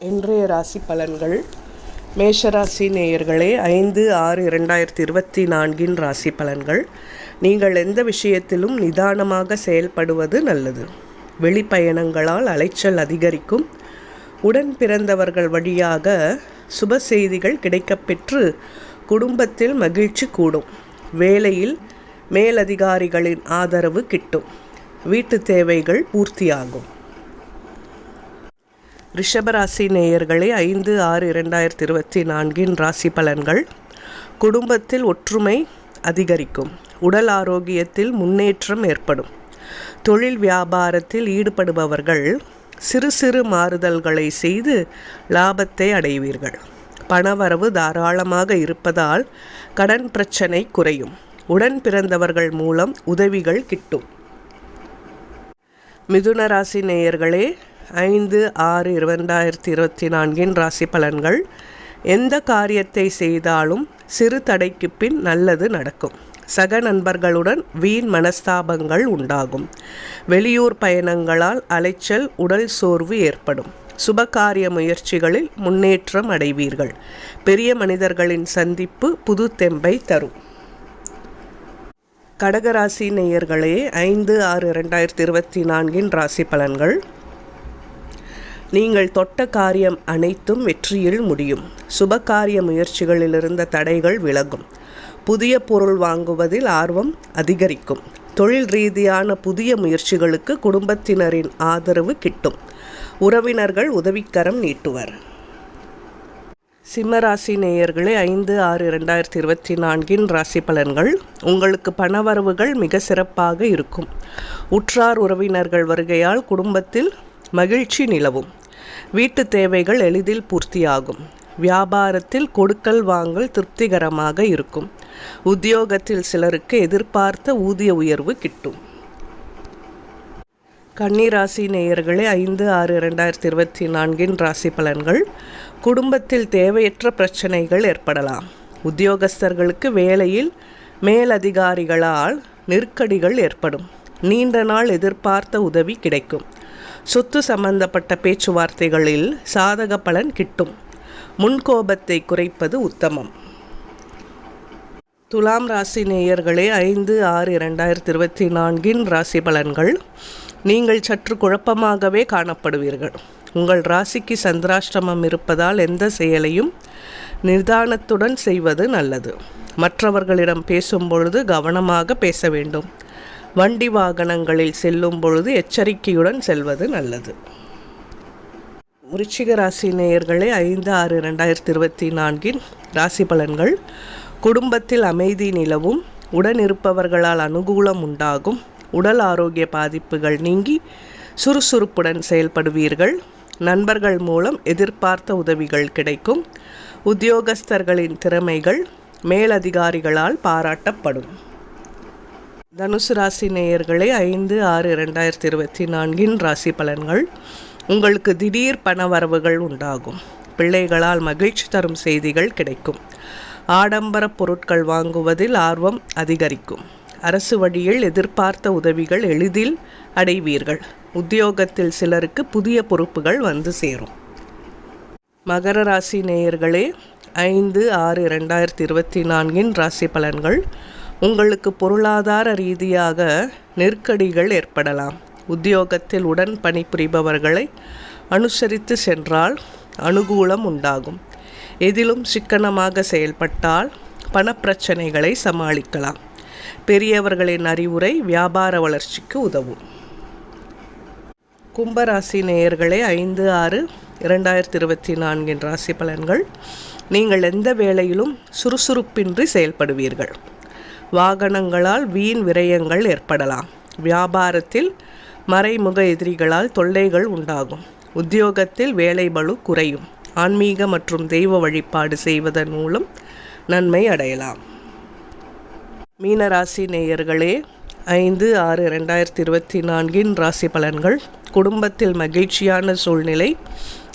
இன்றைய ராசி பலன்கள். மேஷராசி நேயர்களே ஐந்து ஆறு இரண்டாயிரத்தி இருபத்தி நான்கின் ராசி பலன்கள். நீங்கள் எந்த விஷயத்திலும் நிதானமாக செயல்படுவது நல்லது. வெளிப்பயணங்களால் அலைச்சல் அதிகரிக்கும். உடன் பிறந்தவர்கள் வழியாக சுப செய்திகள் கிடைக்கப்பெற்று குடும்பத்தில் மகிழ்ச்சி கூடும். வேலையில் மேலதிகாரிகளின் ஆதரவு கிட்டும். வீட்டு தேவைகள் பூர்த்தியாகும். ரிஷபராசி நேயர்களே ஐந்து ஆறு இரண்டாயிரத்தி இருபத்தி நான்கின் ராசி பலன்கள். குடும்பத்தில் ஒற்றுமை அதிகரிக்கும். உடல் ஆரோக்கியத்தில் முன்னேற்றம் ஏற்படும். தொழில் வியாபாரத்தில் ஈடுபடுபவர்கள் சிறு சிறு மாறுதல்களை செய்து லாபத்தை அடைவீர்கள். பணவரவு தாராளமாக இருப்பதால் கடன் பிரச்சனை குறையும். உடன் பிறந்தவர்கள் மூலம் உதவிகள் கிட்டும். மிதுன ராசி நேயர்களே ஐந்து ஆறு இரண்டாயிரத்தி இருபத்தி நான்கின் ராசி பலன்கள் எந்த காரியத்தை செய்தாலும் சிறு தடைக்கு பின் நல்லது நடக்கும். சக நண்பர்களுடன் வீண் மனஸ்தாபங்கள் உண்டாகும். வெளியூர் பயணங்களால் அலைச்சல் உடல் சோர்வு ஏற்படும். சுபகாரிய முயற்சிகளில் முன்னேற்றம் அடைவீர்கள். பெரிய மனிதர்களின் சந்திப்பு புது தெம்பை தரும். கடகராசி நேயர்களே ஐந்து ஆறு இரண்டாயிரத்தி இருபத்தி நான்கின் ராசி பலன்கள் நீங்கள் தொட்ட காரியம் அனைத்தும் வெற்றியில் முடியும். சுபகாரிய முயற்சிகளில் இருந்த தடைகள் விலகும். புதிய பொருள் வாங்குவதில் ஆர்வம் அதிகரிக்கும். தொழில் ரீதியான புதிய முயற்சிகளுக்கு குடும்பத்தினரின் ஆதரவு கிட்டும். உறவினர்கள் உதவிக்கரம் நீட்டுவர். சிம்மராசி நேயர்களே ஐந்து ஆறு இரண்டாயிரத்தி இருபத்தி நான்கின் ராசி பலன்கள் உங்களுக்கு பணவரவுகள் மிக சிறப்பாக இருக்கும். உற்றார் உறவினர்கள் வருகையால் குடும்பத்தில் மகிழ்ச்சி நிலவும். வீட்டு தேவைகள் எளிதில் பூர்த்தியாகும். வியாபாரத்தில் கொடுக்கல் வாங்கல் திருப்திகரமாக இருக்கும். உத்தியோகத்தில் சிலருக்கு எதிர்பார்த்த ஊதிய உயர்வு கிட்டும். கன்னிராசி நேயர்களே ஐந்து ஆறு இரண்டாயிரத்தி இருபத்தி நான்கின் ராசி பலன்கள். குடும்பத்தில் தேவையற்ற பிரச்சனைகள் ஏற்படலாம். உத்தியோகஸ்தர்களுக்கு வேலையில் மேலதிகாரிகளால் நெருக்கடிகள் ஏற்படும். நீண்ட நாள் எதிர்பார்த்த உதவி கிடைக்கும். சொத்து சம்பந்தப்பட்ட பேச்சுவார்த்தைகளில் சாதக பலன் கிட்டும். முன்கோபத்தை குறைப்பது உத்தமம். துலாம் ராசி நேயர்களே ஐந்து ஆறு இரண்டாயிரத்தி இருபத்தி நான்கின் ராசி பலன்கள் நீங்கள் சற்று குழப்பமாகவே காணப்படுவீர்கள். உங்கள் ராசிக்கு சந்திராஷ்டிரமம் இருப்பதால் எந்த செயலையும் நிதானத்துடன் செய்வது நல்லது. மற்றவர்களிடம் பேசும் பொழுது கவனமாக பேச வேண்டும். வண்டி வாகனங்களில் செல்லும் பொழுது எச்சரிக்கையுடன் செல்வது நல்லது. விருச்சிக ராசி நேயர்களே ஐந்து ஆறு ரெண்டாயிரத்தி இருபத்தி நான்கின் ராசி பலன்கள். குடும்பத்தில் அமைதி நிலவும் உடன் இருப்பவர்களால் அனுகூலம் உண்டாகும் உடல் ஆரோக்கிய பாதிப்புகள் நீங்கி சுறுசுறுப்புடன் செயல்படுவீர்கள். நண்பர்கள் மூலம் எதிர்பார்த்த உதவிகள் கிடைக்கும். உத்தியோகஸ்தர்களின் திறமைகள் மேலதிகாரிகளால் பாராட்டப்படும். தனுசு ராசி நேயர்களே ஐந்து ஆறு இரண்டாயிரத்தி இருபத்தி நான்கின் ராசி பலன்கள். உங்களுக்கு திடீர் பண வரவுகள் உண்டாகும். பிள்ளைகளால் மகிழ்ச்சி தரும் செய்திகள் கிடைக்கும். ஆடம்பர பொருட்கள் வாங்குவதில் ஆர்வம் அதிகரிக்கும். அரசு வழியில் எதிர்பார்த்த உதவிகள் எளிதில் அடைவீர்கள். உத்தியோகத்தில் சிலருக்கு புதிய பொறுப்புகள் வந்து சேரும். மகர ராசி நேயர்களே ஐந்து ஆறு ரெண்டாயிரத்தி இருபத்தி நான்கின் ராசி பலன்கள். உங்களுக்கு பொருளாதார ரீதியாக நெருக்கடிகள் ஏற்படலாம். உத்தியோகத்தில் உடன் பணிபுரிபவர்களை அனுசரித்து சென்றால் அனுகூலம் உண்டாகும். எதிலும் சிக்கனமாக செயல்பட்டால் பணப்பிரச்சனைகளை சமாளிக்கலாம். பெரியவர்களின் அறிவுரை வியாபார வளர்ச்சிக்கு உதவும். கும்பராசி நேயர்களே ஐந்து ஆறு இரண்டாயிரத்தி இருபத்தி நான்கின் ராசி பலன்கள். நீங்கள் எந்த வேளையிலும் சுறுசுறுப்பின்றி செயல்படுவீர்கள். வாகனங்களால் வீண் விரயங்கள் ஏற்படலாம். வியாபாரத்தில் மறைமுக எதிரிகளால் தொல்லைகள் உண்டாகும். உத்தியோகத்தில் வேலை பளு குறையும். ஆன்மீக மற்றும் தெய்வ வழிபாடு செய்வதன் மூலம் நன்மை அடையலாம். மீனராசி நேயர்களே ஐந்து ஆறு ரெண்டாயிரத்தி இருபத்தி நான்கின் ராசி பலன்கள் குடும்பத்தில் மகிழ்ச்சியான சூழ்நிலை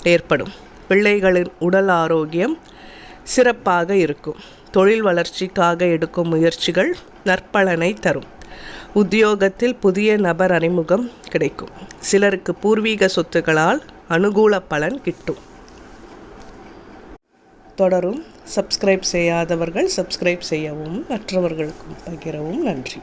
ஏற்படும். பிள்ளைகளின் உடல் ஆரோக்கியம் சிறப்பாக இருக்கும். தொழில் வளர்ச்சிக்காக எடுக்கும் முயற்சிகள் நற்பலனை தரும். உத்தியோகத்தில் புதிய நபர் அறிமுகம் கிடைக்கும். சிலருக்கு பூர்வீக சொத்துக்களால் அனுகூல பலன் கிட்டும். தொடரும். சப்ஸ்கிரைப் செய்யாதவர்கள் சப்ஸ்கிரைப் செய்யவும் மற்றவர்களுக்கும் பகிரவும் நன்றி.